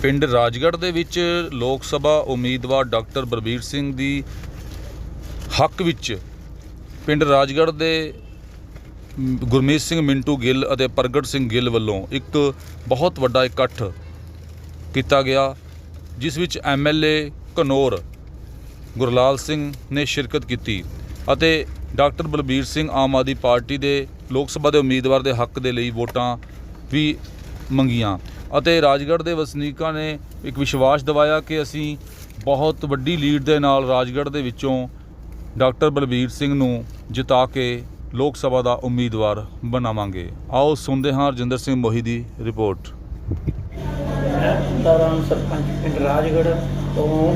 ਪਿੰਡ ਰਾਜਗੜ੍ਹ ਦੇ ਵਿੱਚ ਲੋਕ ਸਭਾ ਉਮੀਦਵਾਰ ਡਾਕਟਰ ਬਲਬੀਰ ਸਿੰਘ ਦੀ ਹੱਕ ਵਿੱਚ ਪਿੰਡ ਰਾਜਗੜ੍ਹ ਦੇ ਗੁਰਮੀਤ ਸਿੰਘ ਮਿੰਟੂ ਗਿੱਲ ਅਤੇ ਪ੍ਰਗਟ ਸਿੰਘ ਗਿੱਲ ਵੱਲੋਂ ਇੱਕ ਬਹੁਤ ਵੱਡਾ ਇਕੱਠ ਕੀਤਾ ਗਿਆ, ਜਿਸ ਵਿੱਚ ਐਮਐਲਏ ਘਨੌਰ ਗੁਰਲਾਲ ਸਿੰਘ ਨੇ ਸ਼ਿਰਕਤ ਕੀਤੀ ਅਤੇ ਡਾਕਟਰ ਬਲਬੀਰ ਸਿੰਘ ਆਮ ਆਦਮੀ ਪਾਰਟੀ ਦੇ ਲੋਕ ਸਭਾ ਦੇ ਉਮੀਦਵਾਰ ਦੇ ਹੱਕ ਦੇ ਲਈ ਵੋਟਾਂ ਵੀ ਮੰਗੀਆਂ ਅਤੇ ਰਾਜਗੜ੍ਹ ਦੇ ਵਸਨੀਕਾਂ ਨੇ ਇੱਕ ਵਿਸ਼ਵਾਸ ਦਿਵਾਇਆ ਕਿ ਅਸੀਂ ਬਹੁਤ ਵੱਡੀ ਲੀਡ ਦੇ ਨਾਲ ਰਾਜਗੜ੍ਹ ਦੇ ਵਿੱਚੋਂ ਡਾਕਟਰ ਬਲਬੀਰ ਸਿੰਘ ਨੂੰ ਜਿਤਾ ਕੇ ਲੋਕ ਸਭਾ ਦਾ ਉਮੀਦਵਾਰ ਬਣਾਵਾਂਗੇ। ਆਓ ਸੁਣਦੇ ਹਾਂ ਰਜਿੰਦਰ ਸਿੰਘ ਮੋਹੀ ਦੀ ਰਿਪੋਰਟ। ਦੌਰਾਨ ਸਰਪੰਚ ਪਿੰਡ ਰਾਜਗੜ੍ਹ ਤੋਂ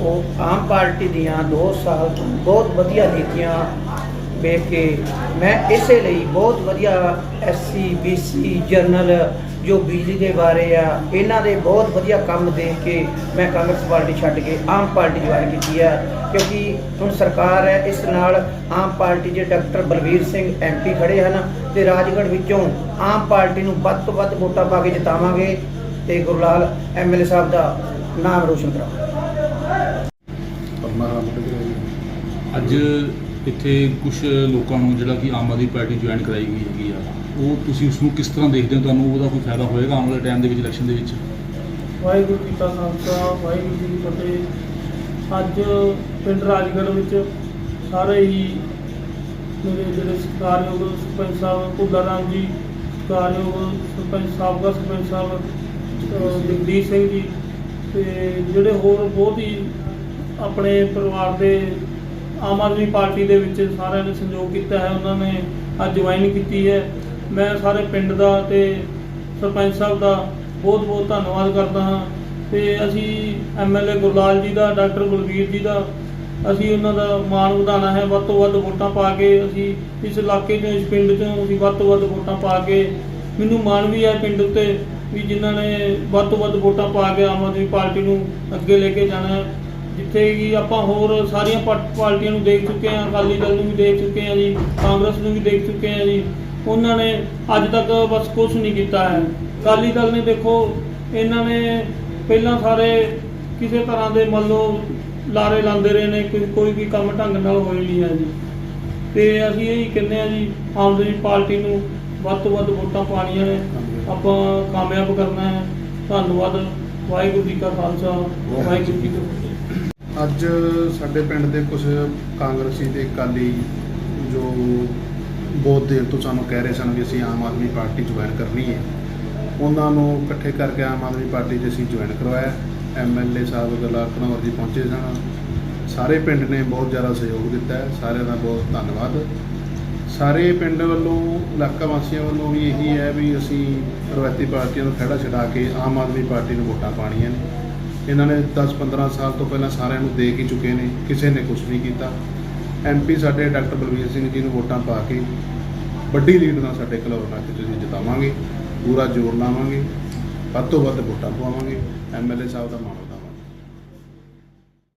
ਉਹ ਆਮ ਪਾਰਟੀ ਦੀਆਂ 2 ਸਾਲ ਬਹੁਤ ਵਧੀਆ ਨੀਤੀਆਂ ਵੇਖ ਕੇ ਮੈਂ ਇਸੇ ਲਈ ਬਹੁਤ ਵਧੀਆ ਐਸਸੀ ਬੀਸੀ ਜਰਨਲ ਜੋ ਬਿਜਲੀ ਦੇ ਬਾਰੇ ਆ ਇਹਨਾਂ ਦੇ ਬਹੁਤ ਵਧੀਆ ਕੰਮ ਦੇਖ ਕੇ ਮੈਂ ਕਾਂਗਰਸ ਪਾਰਟੀ ਛੱਡ ਕੇ ਆਮ ਪਾਰਟੀ ਜੁਆਇਨ ਕੀਤੀ ਹੈ ਕਿਉਂਕਿ ਹੁਣ ਸਰਕਾਰ ਹੈ ਇਸ ਨਾਲ ਆਮ ਪਾਰਟੀ ਦੇ ਡਾਕਟਰ ਬਲਵੀਰ ਸਿੰਘ ਐਮਪੀ ਖੜੇ ਹਨ ਤੇ ਰਾਜਗੜ੍ਹ ਵਿੱਚੋਂ ਆਮ ਪਾਰਟੀ ਨੂੰ ਵੱਧ ਤੋਂ ਵੱਧ ਵੋਟਾਂ ਪਾ ਕੇ ਜਿਤਾਵਾਂਗੇ ਤੇ ਗੁਰਲਾਲ ਐਮਐਲਏ ਸਾਹਿਬ ਦਾ ਨਾਮ ਰੋਸ਼ਨ ਕਰਾਵਾਂਗੇ ਅੱਜ ਇੱਥੇ ਕੁਝ ਲੋਕਾਂ ਨੂੰ ਜਿਹੜਾ ਕਿ ਆਮ ਆਦਮੀ ਪਾਰਟੀ ਜੁਆਇਨ ਕਰਾਈ ਗਈ ਹੈਗੀ ਆ, ਉਹ ਤੁਸੀਂ ਉਸ ਨੂੰ ਕਿਸ ਤਰ੍ਹਾਂ ਦੇਖਦੇ ਹੋ? ਤੁਹਾਨੂੰ ਉਹਦਾ ਕੋਈ ਫਾਇਦਾ ਹੋਏਗਾ ਆਉਣ ਵਾਲੇ ਟਾਈਮ ਦੇ ਵਿੱਚ ਇਲੈਕਸ਼ਨ ਦੇ ਵਿੱਚ? ਵਾਹਿਗੁਰੂ ਜੀ ਕਾ ਖਾਲਸਾ, ਵਾਹਿਗੁਰੂ ਜੀ ਕੀ ਫਤਿਹ। ਅੱਜ ਪਿੰਡ ਰਾਜਗੜ੍ਹ ਵਿੱਚ ਸਾਰੇ ਹੀ ਮੇਰੇ ਜਿਹੜੇ ਸਤਿਕਾਰਯੋਗ ਸਰਪੰਚ ਸਾਹਿਬ, ਭੁੱਲਾ ਰਾਮ ਜੀ, ਸਤਿਕਾਰਯੋਗ ਸਰਪੰਚ ਸਾਬਕਾ ਸਰਪੰਚ ਸਾਹਿਬ, ਅਹ ਜਗਦੀਸ਼ ਸਿੰਘ ਜੀ, ਤੇ ਜਿਹੜੇ ਹੋਰ ਬਹੁਤ ਹੀ ਆਪਣੇ ਪਰਿਵਾਰ ਦੇ ਆਮ ਆਦਮੀ ਪਾਰਟੀ ਦੇ ਵਿੱਚ ਸਾਰਿਆਂ ਨੇ ਸਹਿਯੋਗ ਕੀਤਾ ਹੈ, ਉਹਨਾਂ ਨੇ ਅੱਜ ਜੁਆਇਨ ਕੀਤੀ ਹੈ। ਮੈਂ ਸਾਰੇ ਪਿੰਡ ਦਾ ਤੇ ਸਰਪੰਚ ਸਾਹਿਬ ਦਾ ਬਹੁਤ ਬਹੁਤ ਧੰਨਵਾਦ ਕਰਦਾ ਹਾਂ ਤੇ ਅਸੀਂ ਐਮਐਲਏ ਗੁਰਲਾਲ ਜੀ ਦਾ, ਡਾਕਟਰ ਬਲਵੀਰ ਜੀ ਦਾ, ਅਸੀਂ ਉਹਨਾਂ ਦਾ ਮਾਣ ਵਧਾਉਣਾ ਹੈ। ਵੱਧ ਤੋਂ ਵੱਧ ਵੋਟਾਂ ਪਾ ਕੇ ਅਸੀਂ ਇਸ ਇਲਾਕੇ 'ਚੋਂ, ਇਸ ਪਿੰਡ 'ਚੋਂ ਅਸੀਂ ਵੱਧ ਤੋਂ ਵੱਧ ਵੋਟਾਂ ਪਾ ਕੇ, ਮੈਨੂੰ ਮਾਣ ਵੀ ਹੈ ਪਿੰਡ ਉੱਤੇ ਵੀ ਜਿਨ੍ਹਾਂ ਨੇ ਵੱਧ ਤੋਂ ਵੱਧ ਵੋਟਾਂ ਪਾ ਕੇ ਆਮ ਆਦਮੀ ਪਾਰਟੀ ਨੂੰ ਅੱਗੇ ਲੈ ਕੇ ਜਾਣਾ ਹੈ। ਜਿੱਥੇ ਕਿ ਆਪਾਂ ਹੋਰ ਸਾਰੀਆਂ ਪਾ- ਪਾਰਟੀਆਂ ਨੂੰ ਦੇਖ ਚੁੱਕੇ ਹਾਂ, ਅਕਾਲੀ ਦਲ ਨੂੰ ਵੀ ਦੇਖ ਚੁੱਕੇ ਹਾਂ ਜੀ, ਕਾਂਗਰਸ ਨੂੰ ਵੀ ਦੇਖ ਚੁੱਕੇ ਹਾਂ ਜੀ। ਉਹਨਾਂ ਨੇ ਅੱਜ ਤੱਕ ਬਸ ਕੁਝ ਨਹੀਂ ਕੀਤਾ ਹੈ। ਅਕਾਲੀ ਦਲ ਨੇ ਦੇਖੋ, ਇਹਨਾਂ ਨੇ ਪਹਿਲਾਂ ਸਾਰੇ ਕਿਸੇ ਤਰ੍ਹਾਂ ਦੇ ਮੰਨ ਲਓ ਲਾਰੇ ਲਾਉਂਦੇ ਰਹੇ ਨੇ ਕੋਈ ਕੋਈ ਵੀ ਕੰਮ ਢੰਗ ਨਾਲ ਹੋਏ ਨਹੀਂ ਹੈ ਜੀ। ਤੇ ਅਸੀਂ ਇਹ ਕਹਿੰਦੇ ਹਾਂ ਜੀ, ਆਮ ਆਦਮੀ ਪਾਰਟੀ ਨੂੰ ਵੱਧ ਤੋਂ ਵੱਧ ਵੋਟਾਂ ਪਾਣੀਆਂ ਨੇ। ਆਪਾਂ ਕਾਮਯਾਬ ਕਰਨਾ ਹੈ। ਧੰਨਵਾਦ। ਵਾਹਿਗੁਰੂ ਜੀ ਕਾ ਖਾਲਸਾ। ਵਾਹਿਗੁਰੂ ਜੀ ਕੀ ਫਤਿਹ। ਅੱਜ ਸਾਡੇ ਪਿੰਡ ਦੇ ਕੁਝ ਕਾਂਗਰਸੀ ਤੇ ਅਕਾਲੀ ਜੋ ਬਹੁਤ ਦੇਰ ਤੋਂ ਸਾਨੂੰ ਕਹਿ ਰਹੇ ਸਨ ਵੀ ਅਸੀਂ ਆਮ ਆਦਮੀ ਪਾਰਟੀ ਜੁਆਇਨ ਕਰਨੀ ਹੈ। ਉਹਨਾਂ ਨੂੰ ਇਕੱਠੇ ਕਰਕੇ ਆਮ ਆਦਮੀ ਪਾਰਟੀ 'ਚ ਅਸੀਂ ਜੁਆਇਨ ਕਰਵਾਇਆ। ਐਮਐਲਏ ਸਾਹਿਬ ਗੁਰਲਾਲ ਘਨੌਰ ਜੀ ਪਹੁੰਚੇ ਸਨ। ਸਾਰੇ ਪਿੰਡ ਨੇ ਬਹੁਤ ਜ਼ਿਆਦਾ ਸਹਿਯੋਗ ਦਿੱਤਾ ਸਾਰਿਆਂ ਦਾ ਬਹੁਤ ਧੰਨਵਾਦ। ਸਾਰੇ ਪਿੰਡ ਵੱਲੋਂ, ਇਲਾਕਾ ਵਾਸੀਆਂ ਵੱਲੋਂ ਵੀ ਇਹੀ ਹੈ ਵੀ ਅਸੀਂ ਰਵਾਇਤੀ ਪਾਰਟੀਆਂ ਨੂੰ ਖੜਾ ਛਡਾ ਕੇ ਆਮ ਆਦਮੀ ਪਾਰਟੀ ਨੂੰ ਵੋਟਾਂ ਪਾਣੀਆਂ ਨੇ। ਇਹਨਾਂ ਨੇ 10-15 ਸਾਲ ਤੋਂ ਪਹਿਲਾਂ ਸਾਰਿਆਂ ਨੂੰ ਦੇ ਹੀ ਚੁੱਕੇ ਨੇ, ਕਿਸੇ ਨੇ ਕੁਝ ਨਹੀਂ ਕੀਤਾ। ਐਮਪੀ ਸਾਡੇ ਡਾਕਟਰ ਬਲਵੀਰ ਸਿੰਘ ਜੀ ਨੂੰ ਵੋਟਾਂ ਪਾ ਕੇ ਵੱਡੀ ਲੀਡ ਨਾਲ ਸਾਡੇ ਕਲੌਰ ਇਲਾਕੇ ਤੁਸੀਂ ਜਿਤਾਵਾਂਗੇ, ਪੂਰਾ ਜ਼ੋਰ ਲਾਵਾਂਗੇ, ਵੱਧ ਤੋਂ ਵੱਧ ਵੋਟਾਂ ਪਵਾਵਾਂਗੇ ਐਮਐਲਏ ਸਾਹਿਬ ਦਾ ਮਾਣ